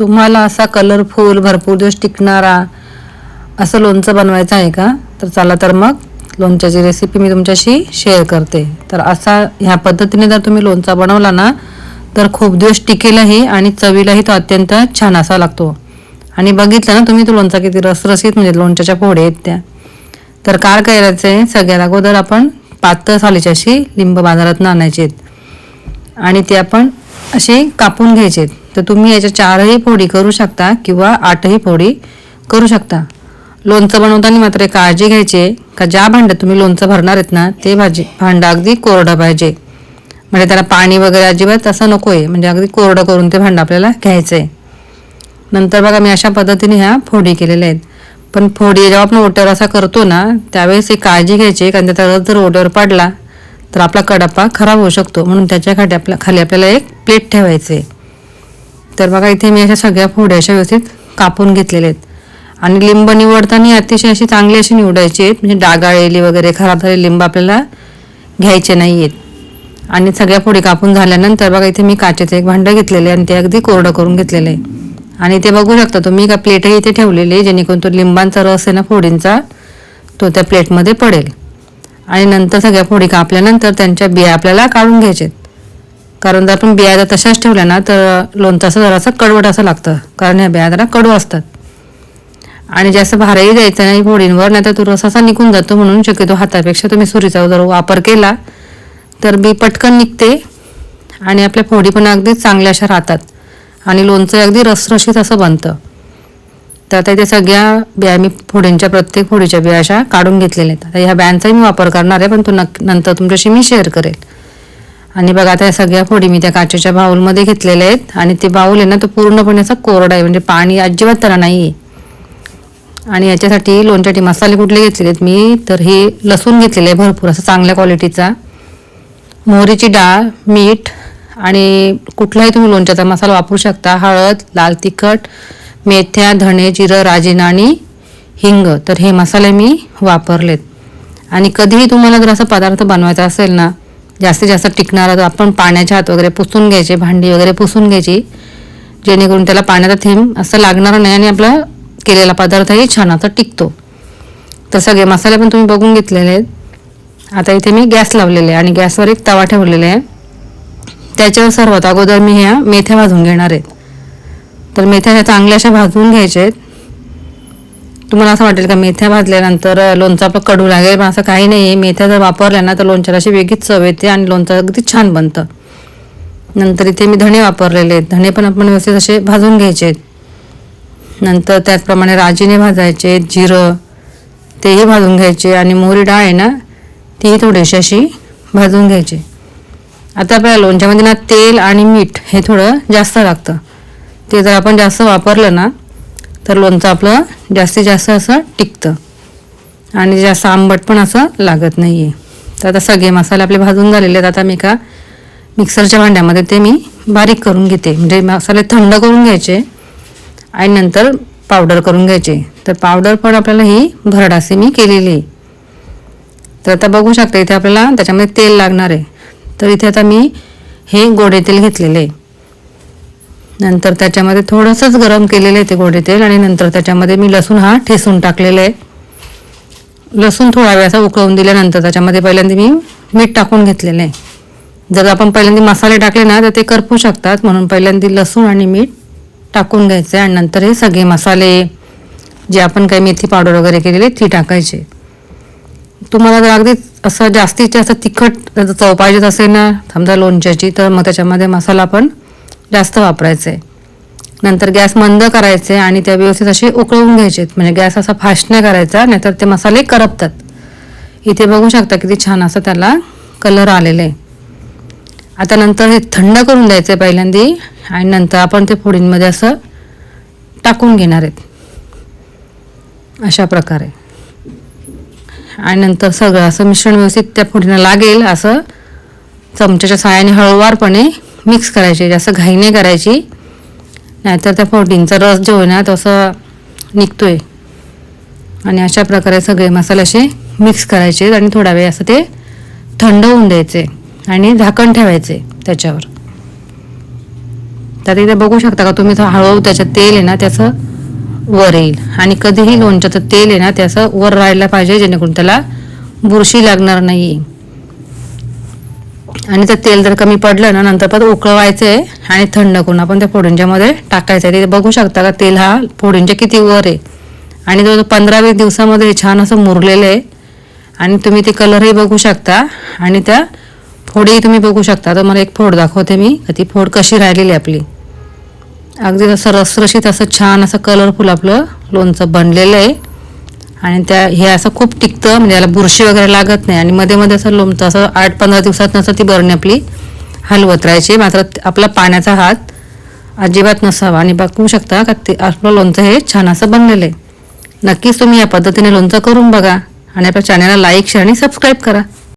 तुम्हाला असा कलरफुल भरपूर दिवस टिकणारा असं लोणचं बनवायचं आहे का? तर चला तर मग लोणच्याची रेसिपी मी तुमच्याशी शेअर करते. तर असा ह्या पद्धतीने जर तुम्ही लोणचा बनवला ना तर खूप दिवस टिकेलही आणि चवीलाही तो अत्यंत छान असा लागतो. आणि बघितलं ना तुम्ही तो लोणचा किती रसरसीत म्हणजे लोणच्याच्या फोडे आहेत त्या. तर काय करायचं आहे? सगळ्यात अगोदर आपण पातळ सालीच्याशी अशी लिंब बाजारातून आणायचे आहेत आणि ते आपण असे कापून घ्यायचे आहेत तर तुम्ही याच्या चारही फोडी करू शकता किंवा आठही फोडी करू शकता. लोणचं बनवताना मात्र एक काळजी घ्यायची आहे का ज्या भांड्यात तुम्ही लोणचं भरणार आहेत ना ते भाजी भांडं अगदी कोरडं पाहिजे. म्हणजे त्याला पाणी वगैरे अजिबात असं नको आहे म्हणजे अगदी कोरडं करून ते भांडं आपल्याला घ्यायचं आहे. नंतर बघा मी अशा पद्धतीने ह्या फोडी केलेल्या आहेत. पण फोडी जेव्हा आपण ओट्यावर असा करतो ना त्यावेळेस एक काळजी घ्यायची कारण त्याचा रस जर ओट्यावर पडला तर आपला कडप्पा खराब होऊ शकतो. म्हणून त्याच्याखाली आपल्या खाली आपल्याला एक प्लेट ठेवायचे आहे. तर बघा इथे मी अशा सगळ्या फोड्या अशा व्यवस्थित कापून घेतलेल्या आहेत. आणि लिंब निवडताना अतिशय अशी चांगली अशी निवडायची आहेत. म्हणजे डागाळलेली वगैरे खराब झालेली लिंब आपल्याला घ्यायचे नाही आहेत. आणि सगळ्या फोडी कापून झाल्यानंतर बघा इथे मी काचेचं एक भांडं घेतलेलं आहे आणि ते अगदी कोरडं करून घेतलेलं आहे. आणि ते बघू शकता तुम्ही का प्लेटही इथे ठेवलेली आहे जेणेकरून तो लिंबांचा रस आहे ना फोडींचा तो त्या प्लेटमध्ये पडेल. आणि नंतर सगळ्या फोडी कापल्यानंतर त्यांच्या बिया आपल्याला काढून घ्यायच्यात कारण जर आपण बिया जर तशाच ठेवल्या ना तर लोणचं असं जरासं कडवट असं लागतं. कारण ह्या बिया जरा कडू असतात. आणि जास्त भारही द्यायचं नाही फोडींवर नाही तर तो रस असा निघून जातो म्हणून शक्यतो हातापेक्षा तुम्ही सुरीचा जर वापर केला तर बी पटकन निघते आणि आपल्या फोडी पण अगदी चांगल्या अशा राहतात. आणि लोणचं अगदी रसरशीत असं बनतं. तर आता इथे सगळ्या बिया मी फोडींच्या प्रत्येक फोडीच्या बिया अशा काढून घेतलेल्या आहेत. आता ह्या बॅनचाही मी वापर करणार आहे पण तो नक नंतर तुमच्याशी मी शेअर करेल. आणि बघा आता या सगळ्या फोडी मी त्या काचेच्या बाऊलमध्ये घेतलेल्या आहेत. आणि ते बाऊल आहे ना तो पूर्णपणे असा कोरडा आहे. म्हणजे पाणी अजिबात त्याला नाही आहे आणि याच्यासाठी लोणच्यासाठी मसाले कुठले घेतलेले आहेत मी तर हे लसूण घेतलेले आहे भरपूर असं चांगल्या क्वालिटीचा मोहरीची डाळ मीठ आणि कुठलाही तुम्ही लोणच्याचा मसाला वापरू शकता. हळद लाल तिखट मेथ्या धणे जिरं राजिना आणि हिंग तर हे मसाले मी वापरलेत. आणि कधीही तुम्हाला जर असा पदार्थ बनवायचा असेल ना जास्तीत जास्त टिकणारा तो आपण पाण्याच्या हात वगैरे पुसून घ्यायचे भांडी वगैरे पुसून घ्यायची. जेणेकरून त्याला पाण्याचा थेंब असं लागणार नाही आणि आपला केलेला पदार्थही छान असा टिकतो. तर सगळे मसाले पण तुम्ही बघून घेतलेले आहेत. आता इथे मी गॅस लावलेले आहे आणि गॅसवर एक तवा ठेवलेला आहे. त्याच्यावर सर्वात अगोदर मी ह्या मेथ्या भाजून घेणार आहेत तर मेथ्या ह्या चांगल्या अशा भाजून घ्यायच्या आहेत. तुम्हाला असं वाटेल का मेथ्या भाजल्यानंतर लोणचं आपलं कडू लागेल पण असं काही नाही आहे मेथ्या जर वापरल्या ना तर लोणच्याला अशी वेगळीच चव येते आणि लोणचं अगदी छान बनतं. नंतर इथे मी धणे वापरलेले आहेत. धणे पण आपण व्यवस्थित असे भाजून घ्यायचे आहेत. नंतर त्याचप्रमाणे राजीने भाजायचे जिरं तेही भाजून घ्यायचे आणि मोहरी डाळ आहे ना तीही थोडीशी अशी भाजून घ्यायची. आता आपल्या लोणच्यामध्ये ना तेल आणि मीठ हे थोडं जास्त लागतं. ते जर आपण जास्त वापरलं ना तर लोणचं आपलं जास्तीत जास्त असं टिकतं. आणि जास्त आंबट पण असं लागत नाही आहे तर आता सगळे मसाले आपले भाजून झालेले आहेत. आता मी का मिक्सरच्या भांड्यामध्ये ते मी बारीक करून घेते. म्हणजे मसाले थंड करून घ्यायचे आणि नंतर पावडर करून घ्यायचे. तर पावडर पण आपल्याला ही भरडासी मी केलेली आहे. तर आता बघू शकता इथे आपल्याला त्याच्यामध्ये तेल लागणार आहे. तर इथे आता मी हे गोडे तेल घेतलेले आहे. नंतर त्याच्यामध्ये थोडंसंच गरम केलेलं आहे ते गोडे तेल आणि नंतर त्याच्यामध्ये मी लसूण हा ठेसून टाकलेला आहे. लसूण थोडा वेळ असा उकळून दिल्यानंतर त्याच्यामध्ये पहिल्यांदा मी मीठ टाकून घेतलेलं आहे. जर आपण पहिल्यांदा मसाले टाकले ना तर ते करपू शकतात. म्हणून पहिल्यांदा लसूण आणि मीठ टाकून घ्यायचे आणि नंतर हे सगळे मसाले जे आपण काही मेथी पावडर वगैरे केलेले ती टाकायचे तुम्हाला जर अगदी असं जास्तीत जास्त तिखट चव पाहिजेत असेल ना समजा लोणच्याची तर मग त्याच्यामध्ये मसाला पण जास्त वापरायचे आहे नंतर गॅस मंद करायचे आणि त्या व्यवस्थित असे उकळवून घ्यायचे. म्हणजे गॅस असा फास्ट नाही करायचा नाहीतर ते मसाले करपतात. इथे बघू शकता किती छान असं त्याला कलर आलेले आहे. आता नंतर हे थंड करून द्यायचं आहे पहिल्यांदा आणि नंतर आपण ते फोडींमध्ये असं टाकून घेणार आहेत. अशा प्रकारे. आणि नंतर सगळं असं मिश्रण व्यवस्थित त्या फोडीनं लागेल असं चमच्याच्या साहाय्याने हळूवारपणे मिक्स करायचे जास्त घाई नाही करायची. नाहीतर त्या फोडींचा रस जो आहे ना तो असं आहे आणि अशा प्रकारे सगळे मसाले असे मिक्स करायचे आणि थोडा वेळ असं ते थंड होऊन द्यायचे आणि झाकण ठेवायचे त्याच्यावर. तर इथे बघू शकता का तुम्ही हळूहळू त्याच्यात तेल आहे ना त्याचं वर येईल. आणि कधीही लोणच्याचं तेल आहे ना त्याचं वर राहायला पाहिजे जेणेकरून त्याला बुरशी लागणार नाही आणि ते तेल जर कमी पडलं ना नंतर परत उकळवायचं आहे आणि थंड करून आपण त्या फोडींच्यामध्ये टाकायचं आहे तिथे बघू शकता का तेल हा फोडींच्या किती वर आहे. आणि जवळ पंधरा वीस दिवसामध्ये हे छान असं मुरलेलं आहे. आणि तुम्ही ते कलरही बघू शकता. आणि त्या फोडीही तुम्ही बघू शकता. तर मला एक फोड दाखवते मी. ती फोड कशी राहिलेली आहे आपली. अगदी असं रसरशीत असं छान असं कलरफुल आपलं लोणचं बनलेलं आहे. आणि त्या हे असं खूप टिकतं म्हणजे याला बुरशी वगैरे लागत नाही. आणि मध्ये मध्ये असं लोणचं असं आठ पंधरा दिवसात नसं ती बरणी आपली हलवत राहायची. मात्र आपला पाण्याचा हात अजिबात नसावा. आणि बघू शकता का ते आपलं लोणचं हे छान असं बनलेलं आहे. नक्कीच तुम्ही या पद्धतीने लोणचं करून बघा. आणि आपल्या चॅनलला लाईक शेअर आणि सबस्क्राईब करा.